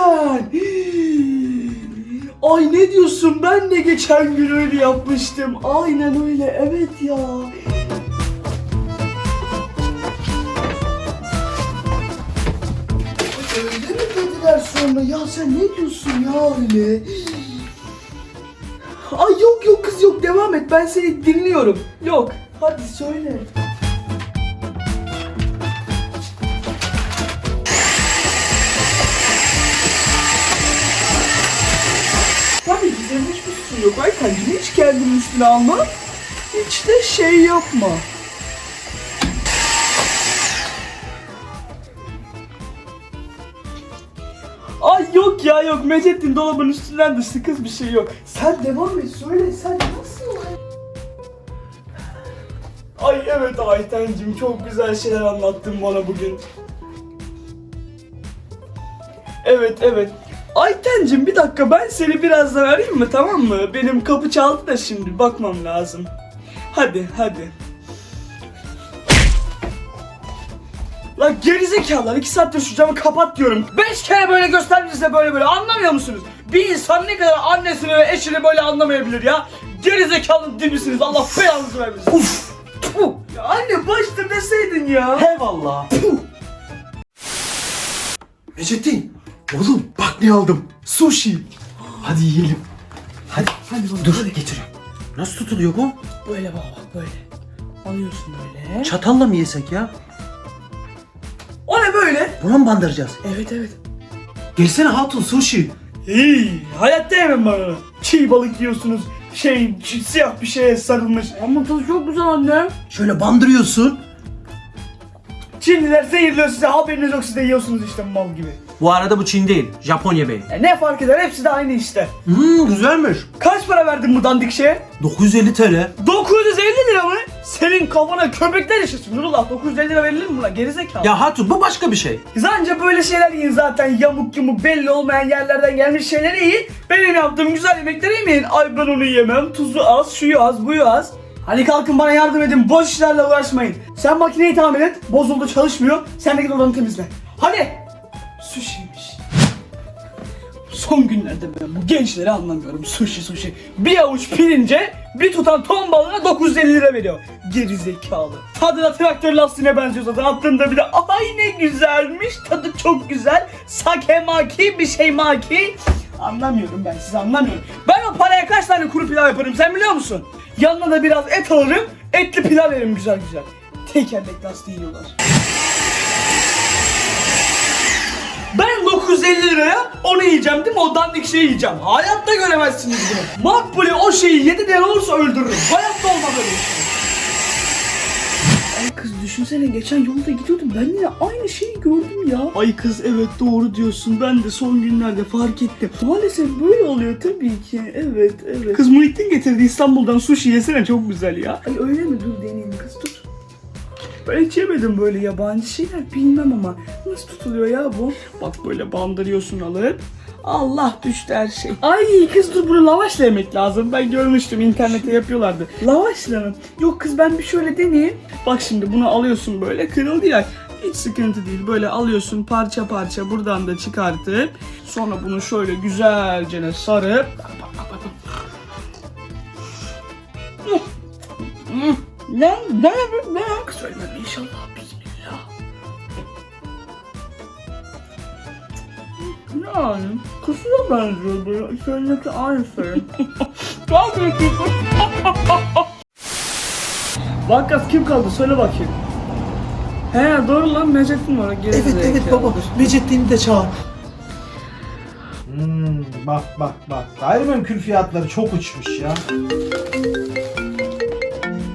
sen? Ay ne diyorsun? Ben de geçen gün öyle yapmıştım. Aynen öyle. Evet ya. Öyle mi dediler sonra? Ya sen ne diyorsun ya öyle? Ay yok yok kız yok devam et ben seni dinliyorum. Yok hadi söyle. Aykancığım hiç kendinin üstüne alma. Hiç de şey yapma. Ay yok ya yok Mecettin dolabın üstünden düştü kız bir şey yok. Sen devam et söyle sen nasıl Ay evet Aytencim çok güzel şeyler anlattın bana bugün. Evet evet. Aytencim bir dakika ben seni birazdan arayayım mı tamam mı? Benim kapı çaldı da şimdi bakmam lazım. Hadi hadi. Lan gerizekalılar iki saattir şu camı kapat diyorum. Beş kere böyle gösterdiniz de böyle böyle anlamıyor musunuz? Bir insan ne kadar annesini ve eşini böyle anlamayabilir ya. Gerizekalı değil misiniz? Allah belanızı vermesin. Uf. Puh. Ya anne başta deseydin ya. Eyvallah. Necettin. Oğlum bak ne aldım. Sushi. Hadi yiyelim. Hadi. Hadi baba, Dur hadi. getiriyorum. Nasıl tutuluyor bu? Böyle baba bak böyle. Alıyorsun böyle. Çatalla mı yesek ya? O ne böyle? Buna mı bandıracağız? Evet evet. Gelsene hatun sushi. İyi. Hayatta yemem ben onu. Çiğ balık yiyorsunuz. Şey siyah bir şeye sarılmış. Ama tadı çok güzel annem. Şöyle bandırıyorsun. Çinliler zehirliyor size haberiniz yok siz de yiyorsunuz işte mal gibi. Bu arada bu Çin değil. Japon yemeği. Ya ne fark eder hepsi de aynı işte. Hmm güzelmiş. Kaç para verdin bu dandik şeye? 950 TL. 950 lira mı? Senin kafana köpekler işesin Nurullah 950 lira verilir mi buna gerizekalı? Ya hatun bu başka bir şey. Siz anca böyle şeyler yiyin zaten yamuk yumuk belli olmayan yerlerden gelmiş şeyleri yiyin. Benim yaptığım güzel yemekleri yemeyin. Ay ben onu yemem. Tuzu az, şuyu az, buyu az. Hadi kalkın bana yardım edin. Boş işlerle uğraşmayın. Sen makineyi tamir et. Bozuldu çalışmıyor. Sen de git odanı temizle. Hadi. Sushi'ymiş. Son günlerde ben bu gençleri anlamıyorum. Sushi sushi. Bir avuç pirince bir tutan ton balığına 950 lira veriyor. Geri zekalı. Tadı da traktör lastiğine benziyor zaten. Attığında bir de ay ne güzelmiş. Tadı çok güzel. Sake maki bir şey maki. Anlamıyorum ben sizi anlamıyorum. Ben o paraya kaç tane kuru pilav yaparım sen biliyor musun? Yanına da biraz et alırım. Etli pilav yerim güzel güzel. Tekerlek lastiği yiyorlar. Ben 950 liraya onu yiyeceğim değil mi? O dandik şeyi yiyeceğim. Hayatta göremezsiniz bunu. Makbule o şeyi yedi diyen olursa öldürürüm. Hayatta olmaz öyle bir şey. Kız düşünsene geçen yolda gidiyordum ben yine aynı şeyi gördüm ya. Ay kız evet doğru diyorsun ben de son günlerde fark ettim. Maalesef böyle oluyor tabii ki evet evet. Kız Muhittin getirdi İstanbul'dan sushi yesene çok güzel ya. Ay öyle mi dur deneyeyim kız dur. Ben hiç yemedim böyle yabancı şeyler bilmem ama nasıl tutuluyor ya bu? Bak böyle bandırıyorsun alıp Allah düştü her şey. Ay kız dur bunu lavaşla yemek lazım. Ben görmüştüm internette yapıyorlardı. Lavaşla mı? Yok kız ben bir şöyle deneyeyim. Bak şimdi bunu alıyorsun böyle kırıldı ya. Hiç sıkıntı değil. Böyle alıyorsun parça parça buradan da çıkartıp sonra bunu şöyle güzelce sarıp Hmm. Ne? Ne? Ne? Söylemem inşallah. Bismillah. Yani kusura benziyor böyle. Şöyle aynı şey. Çok büyük bir Vakkas kim kaldı? Söyle bakayım. He doğru lan Necettin var. Evet evet baba. Necettin'i de çağır. Hmm, bak bak bak. Gayrimenkul fiyatları çok uçmuş ya.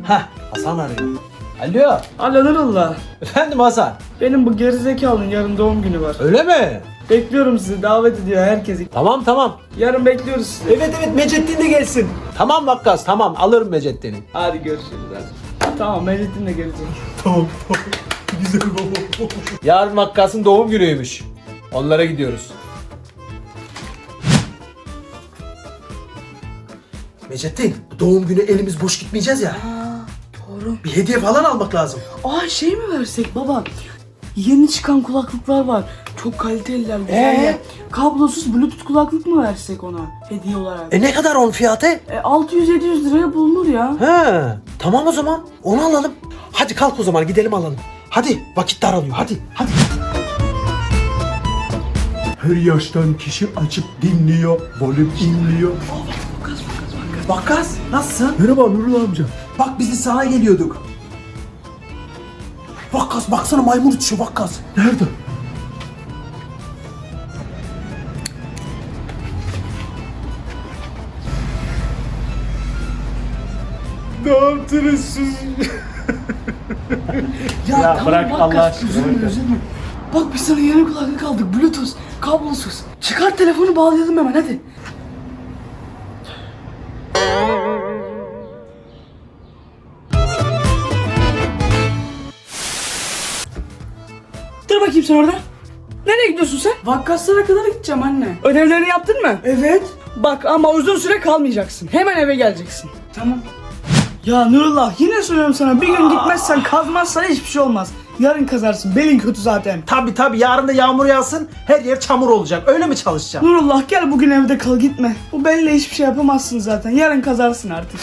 Hah Hasan arıyor. Alo. Alo Nurullah. Efendim Hasan. Benim bu gerizekalının yarın doğum günü var. Öyle mi? Bekliyorum sizi davet ediyor herkesi. Tamam tamam. Yarın bekliyoruz sizi. Evet evet Mecettin de gelsin. Tamam Vakkas tamam alırım Mecettin'i. Hadi görüşürüz hadi. Tamam Mecettin de gelecek. Tamam tamam. Güzel baba. Yarın Vakkas'ın doğum günüymüş. Onlara gidiyoruz. Mecettin doğum günü elimiz boş gitmeyeceğiz ya. Aa doğru. Bir hediye falan almak lazım. Aa şey mi versek baba? Yeni çıkan kulaklıklar var. Çok kaliteliler güzel Ee? ya. Kablosuz bluetooth kulaklık mı versek ona hediye olarak? E ne kadar onun fiyatı? E, 600-700 liraya bulunur ya. He, tamam o zaman. Onu alalım. Hadi kalk o zaman gidelim alalım. Hadi vakit daralıyor hadi hadi. Her yaştan kişi açıp dinliyor, volüm inliyor. Vakkas nasılsın? Merhaba Nurullah amca. Bak biz de sana geliyorduk. Vakkas baksana maymun uçuyor Vakkas. Nerede? ne yaptınız siz? Ya bırak bak, Allah kaç- aşkına, Üzülme bırak. üzülme. Bak biz sana yeni kulaklık aldık bluetooth kablosuz. Çıkar telefonu bağlayalım hemen hadi. Bakayım sen orada. Nereye gidiyorsun sen? Vakkaslara kadar gideceğim anne. Ödevlerini yaptın mı? Evet. Bak ama uzun süre kalmayacaksın. Hemen eve geleceksin. Tamam. Ya Nurullah yine söylüyorum sana bir gün gitmezsen kazmazsan hiçbir şey olmaz. Yarın kazarsın belin kötü zaten. Tabi tabi yarın da yağmur yağsın her yer çamur olacak. Öyle mi çalışacağım? Nurullah gel bugün evde kal gitme. Bu belli hiçbir şey yapamazsın zaten. Yarın kazarsın artık.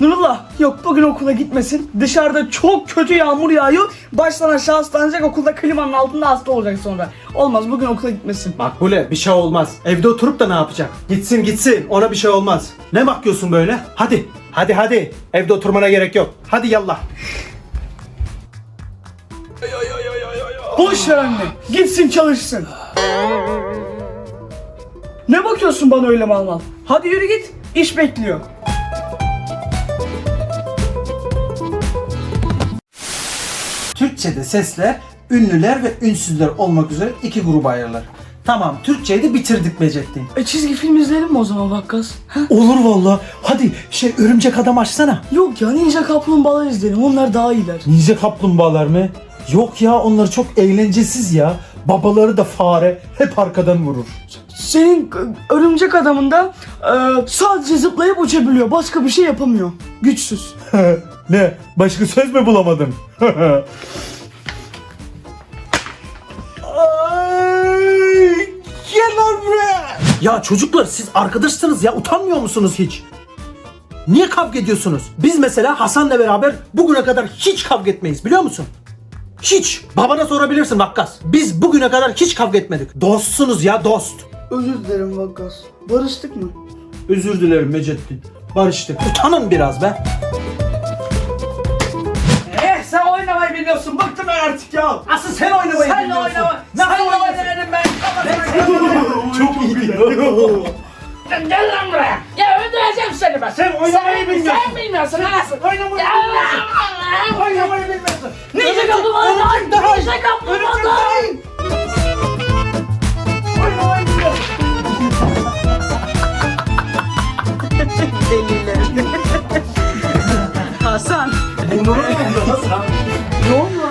Nurullah yok bugün okula gitmesin. Dışarıda çok kötü yağmur yağıyor. Baştan aşağı hastalanacak okulda klimanın altında hasta olacak sonra. Olmaz bugün okula gitmesin. Makbule bir şey olmaz. Evde oturup da ne yapacak? Gitsin gitsin ona bir şey olmaz. Ne bakıyorsun böyle? Hadi hadi hadi. Evde oturmana gerek yok. Hadi yallah. Boş ver anne. Gitsin çalışsın. Ne bakıyorsun bana öyle mal mal? Hadi yürü git. İş bekliyor. Türkçe'de sesler ünlüler ve ünsüzler olmak üzere iki gruba ayrılır. Tamam Türkçeyi de bitirdik Becettin. E çizgi film izleyelim mi o zaman Vakkas? Ha? Olur valla. Hadi şey örümcek adam açsana. Yok ya Ninja Kaplumbağalar izleyelim. Onlar daha iyiler. Ninja kaplumbağalar mı? Yok ya onlar çok eğlencesiz ya. Babaları da fare hep arkadan vurur. Senin e, örümcek adamında e, sadece zıplayıp uçabiliyor. Başka bir şey yapamıyor. Güçsüz. ne? Başka söz mü bulamadın? Ay, Gel lan buraya. Ya çocuklar siz arkadaşsınız ya utanmıyor musunuz hiç? Niye kavga ediyorsunuz? Biz mesela Hasan'la beraber bugüne kadar hiç kavga etmeyiz biliyor musun? Hiç. Babana sorabilirsin Vakkas. Biz bugüne kadar hiç kavga etmedik. Dostsunuz ya dost. Özür dilerim Vakkas. Barıştık mı? Özür dilerim Mecettin. Barıştık. Utanın biraz be. Oynamayı biliyorsun. Bıktım ben artık ya. Asıl sen oynamayı Sen bilmiyorsun. oynama. Nasıl Sen oynuyorsun? oynarım ben. Çok iyi. Gel lan buraya. Ya öldüreceğim seni ben. Sen oynamayı sen, bilmiyorsun. Sen bilmiyorsun anasını. Oynamayı Ya Allah! Oynamayı bilmiyorsun. Ninja kaplumbağa lan. Ninja kaplumbağa lan. Hasan. ドラゴ